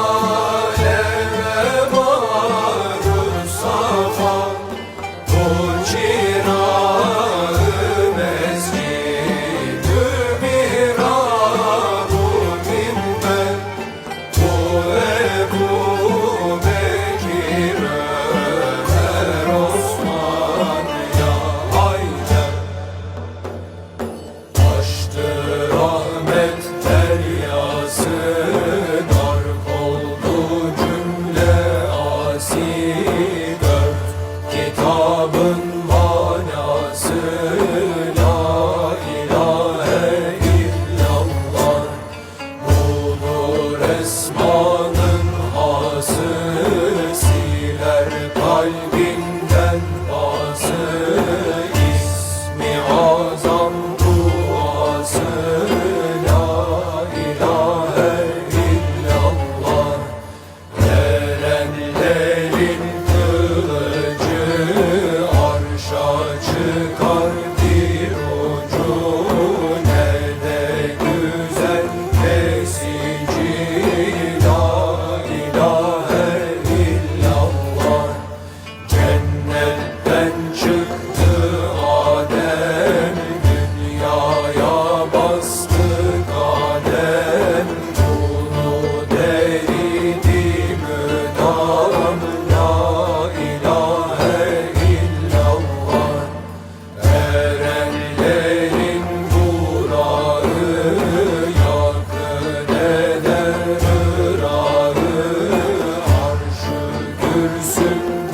Oh. kitabın manası. Kadir ucu sim.